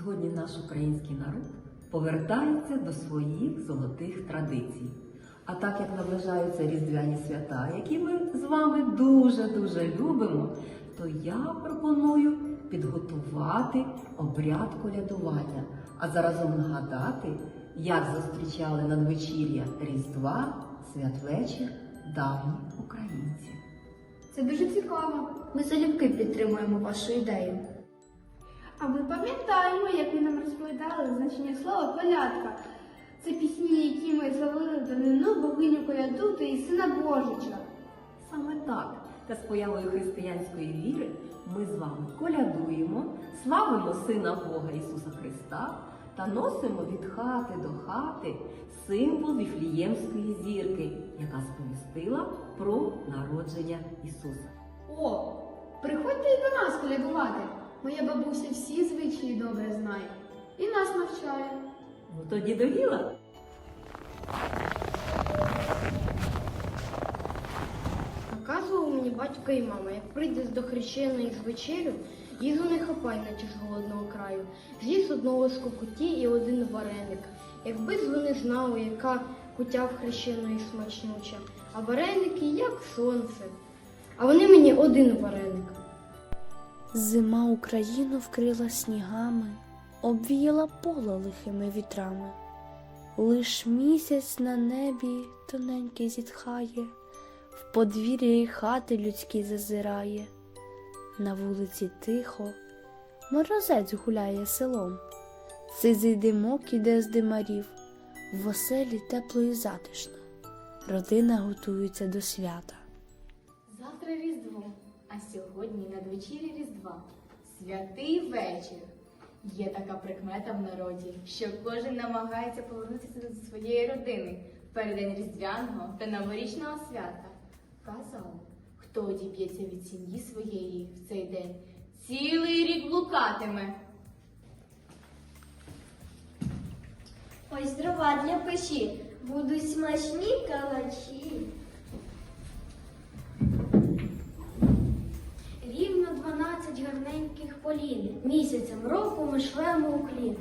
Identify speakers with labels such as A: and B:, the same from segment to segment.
A: Сьогодні наш український народ повертається до своїх золотих традицій. А так як наближаються різдвяні свята, які ми з вами дуже-дуже любимо, то я пропоную підготувати обряд колядування, а заразом нагадати, як зустрічали надвечір'я Різдва святвечір давні українці.
B: Це дуже цікаво. Ми залюбки підтримуємо вашу ідею.
C: А ми пам'ятаємо, як ви нам розповідали значення слова колядка. Це пісні, які ми зловили давнину богиню коляду та і сина Божича.
A: Саме так, та з появою християнської віри ми з вами колядуємо, славимо Сина Бога Ісуса Христа та носимо від хати до хати символ Віфліємської зірки, яка сповістила про народження Ісуса.
C: О, приходьте і до нас колядувати. Моя бабуся всі звичаї добре знає і нас навчає.
A: Ну тоді до діла.
B: Наказував мені батько і мама, як прийдеш до хрещеної з вечерю, їжу не хапай наче з голодного краю. З'їсть одного ложку куті і один вареник. Якби ж вони знали, яка кутя в хрещеної смачнюча, а вареники як сонце. А вони мені один вареник.
D: Зима Україну вкрила снігами, обвіяла поле лихими вітрами. Лиш місяць на небі тоненький зітхає, в подвір'ї хати людські зазирає. На вулиці тихо, морозець гуляє селом. Сизий димок іде з димарів, в оселі тепло і затишно. Родина готується до свята.
E: Завтра Різдво, а сьогодні надвечір'я Різдва. Святий вечір. Є така прикмета в народі, що кожен намагається повернутися до своєї родини в переддень Різдвяного та новорічного свята. Казали, хто одіб'ється від сім'ї своєї в цей день, цілий рік блукатиме.
F: Ось дрова для печі, будуть смачні калачі. Полін, місяцем року ми шлемо уклін.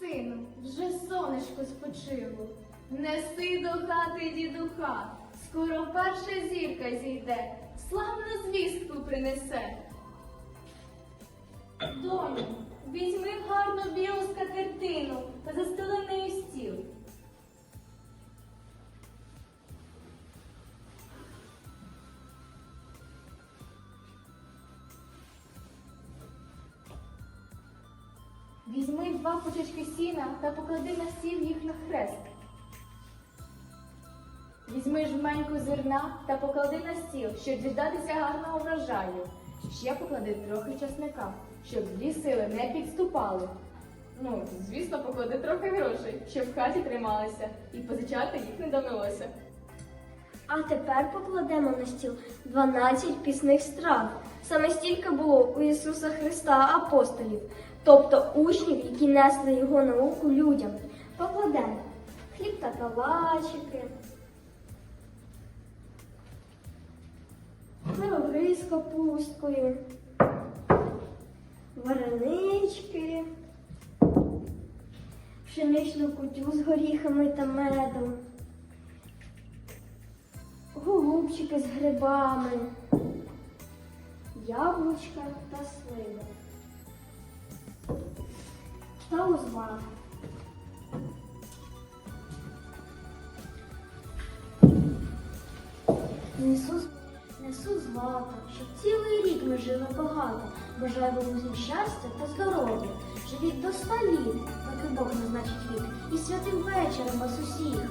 C: Сину, вже сонечко спочило.
E: Неси до хати дідуха, скоро перша зірка зійде, славну звістку принесе. Доню, візьми гарну білу скатертину та застели стіл. Візьми два пучечки сіна та поклади на стіл їх на хрест. Візьми жменьку зерна та поклади на стіл, щоб діждатися гарного врожаю. Ще поклади трохи часника, щоб злі сили не підступали. Ну, звісно, поклади трохи грошей, щоб в хаті трималися, і позичати їх не довелося.
F: А тепер покладемо на стіл 12 пісних страв. Саме стільки було у Ісуса Христа апостолів, тобто учнів, які несли його науку людям. Покладемо хліб та калачики, пироги з капусткою, варенички, пшеничну кутю з горіхами та медом. Голубчики з грибами, яблучка та сливи. Та узвар. Несу, несу злато, щоб цілий рік ми жили багато. Бажаю вам щастя та здоров'я. Живіть до ста літ, поки Бог назначить вік, і святим вечором вас усіх.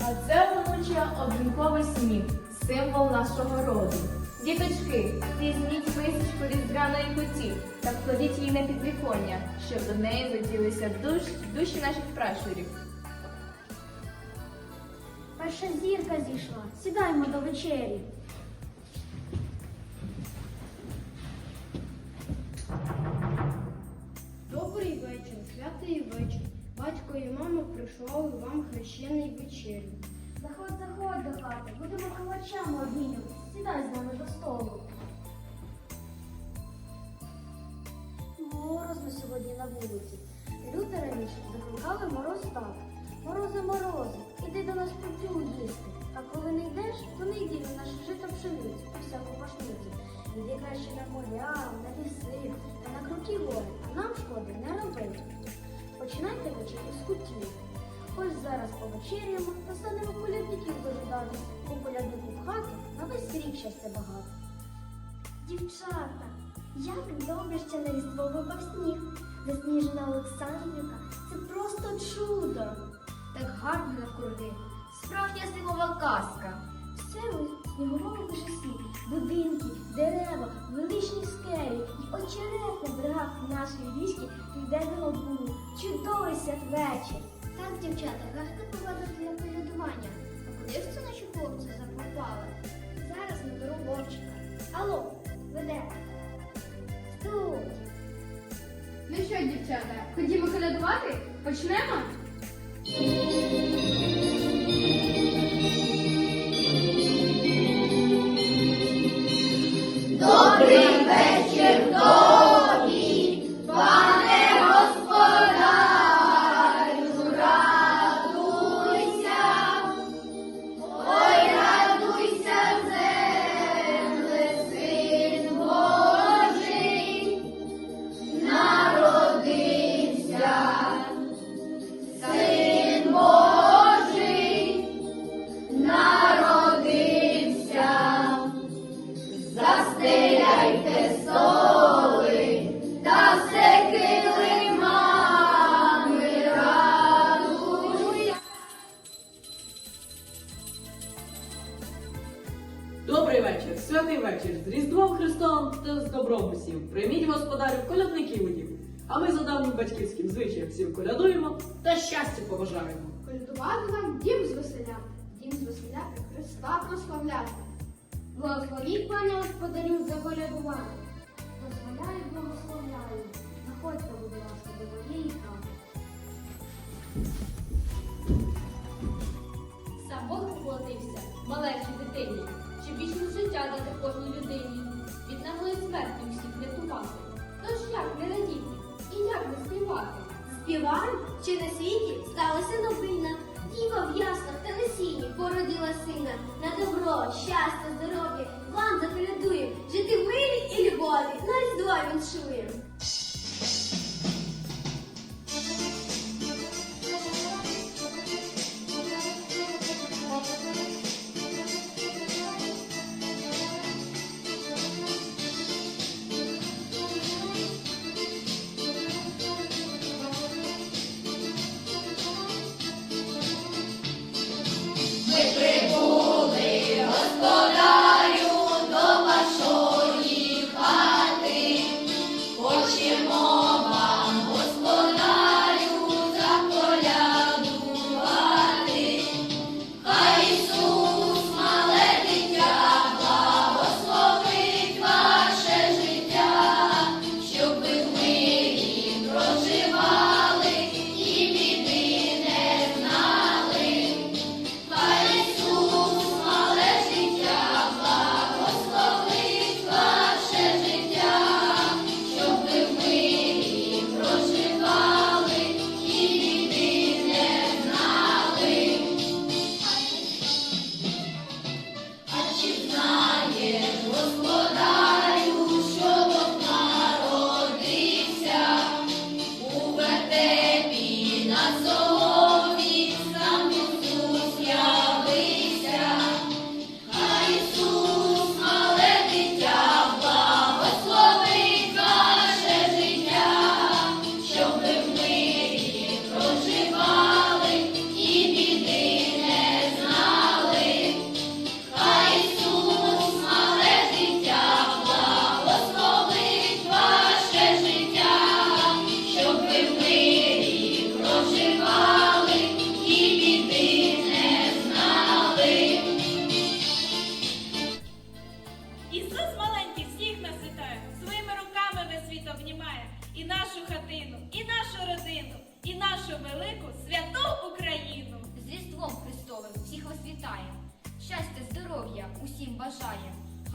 E: А це онуча обрінковий сніг, символ нашого роду. Діточки, візьміть мисочку різдвяної куті та вкладіть її на підвіконня, щоб до неї заділися душ, душі наших пращурів.
F: Перша зірка зійшла. Сідаємо до вечері.
B: Добрий вечір, святий вечір. Батько і мама прийшли вам хрещений вечерю.
F: Заходь, заходь. До хати, будемо кулачами обмінювати. Сідай з нами до столу. Морозно сьогодні на вулиці. Люди раніше закликали мороз так. Морози, морози, іди до нас печу їсти. А коли не йдеш, то не йди на наше жито пшеницю та всяку пашницю. Іди краще на моря, на ліси та на круті гори, а нам шкоди не робить. Починайте вечір із кутів. Ось зараз повечеряємо та станемо дожидати, бо коляднику в хату на весь рік щастя багато. Дівчата, як добре, що на різдво випав сніг. Засніжена Олександрівка це просто чудо.
G: Так гарно навкруги. Справжня зимова казка.
F: Все у сніговому вишесі, будинки, дерева, величні скелі і очерети в брах нашої військи південного буну. Чудовий святвечір.
H: Так, дівчата, гарна погода для полюдування. Куди ж це наші?
F: Зараз наберу Вовчика. Алло, веде. Тут.
H: Ну що, дівчата, ходімо колядувати? Почнемо?
I: Усім. Прийміть господарів колядників у. А ми за давнім батьківським звичаєм всім колядуємо та щастя побажаємо.
H: Колядувати нам дім з веселя, дім з веселя Христа прославляти.
F: Благословіть, пане господарю, за колядування. Дозволяю, благословляю. Заходьте, будь ласка, до моєї хати.
J: Сам Бог поплатився маленькій дитині, щоб вічне життя дати кожній людині.
F: Співаємо, що на світі сталася новина. Діва в яснах та на сіні породила сина. На добро, щастя,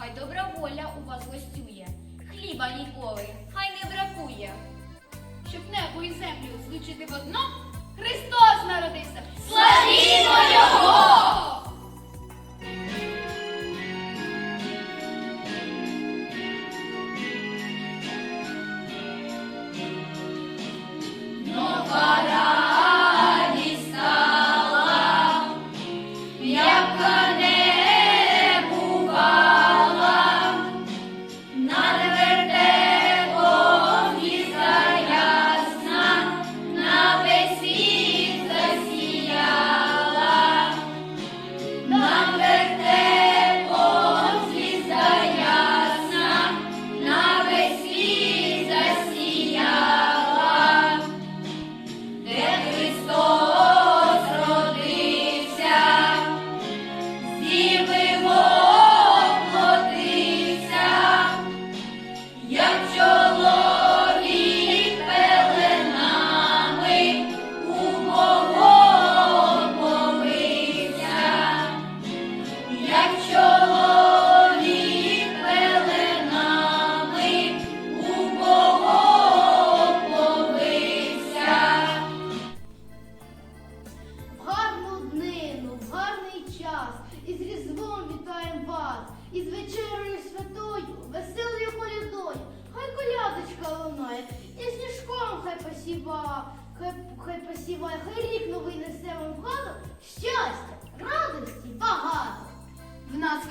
H: Хай добра воля у вас гостює, хліба ніколи, хай не бракує. Щоб небо і землю злучити в одно, Христос народився! Славімо Його!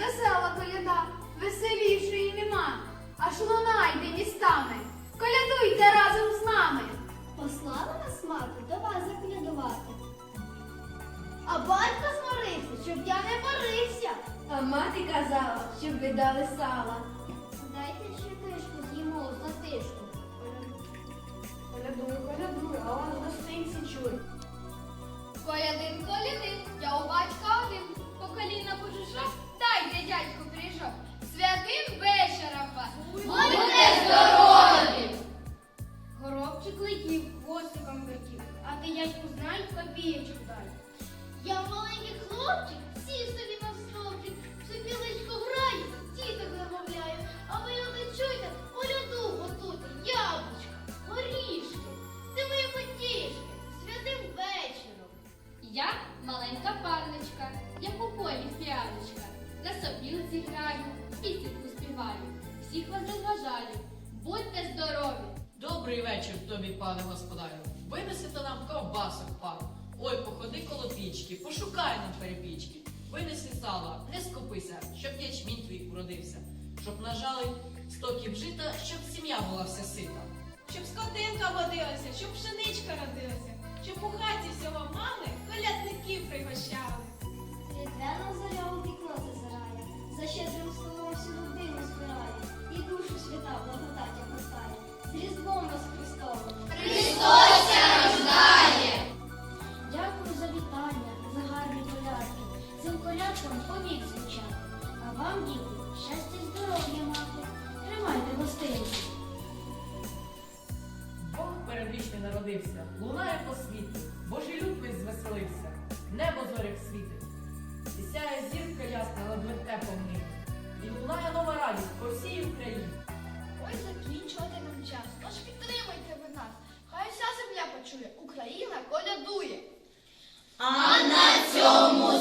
C: Весела коляда, веселішої нема, аж луна йде містами. Колядуйте разом з нами.
F: Послала нас мати до вас заколядувати.
B: А батько зморився, щоб я не борився.
C: А мати казала, щоб ви дали сала.
B: Дайте ще кишку з'їмо за тишку.
C: Колядую, колядую, а он гостинці чує.
H: Колядин, колядин, я у батька
B: Я
H: маленька панночка, як у полі фіалочка. На сопілці граю, пісеньку співаю. Всіх вас розважаю. Будьте здорові!
I: Добрий вечір тобі, пане господарю. Винесете нам ковбасок пару. Ой, походи коло пічки, пошукай нам перепічки. Винеси сала, не скупися, щоб ячмінь твій уродився, щоб нажали стоків жита, щоб сім'я була вся сита.
J: Щоб скотинка водилася, щоб пшеничка родилася, пригощали.
F: Різдвяна зоря у вікно зазирає, за щедрим столом всю родину збирає, і душу свята благодаті гостає. З Різдвом вас Христовим! Дякую за вітання, за гарні колядки. Цим колядкам повік звучати. А вам, діти, щастя і здоров'я мати. Тримайте гостинці.
I: Бог передвічний народився, лунає по світі, Божий люд весь звеселився, небо зорях світить, і сяє зірка ясна над вертепом ним, і лунає нова радість по всій Україні.
B: Ой, закінчувати нам час, тож підтримайте ви нас, хай вся земля почує, Україна колядує.
E: А на цьому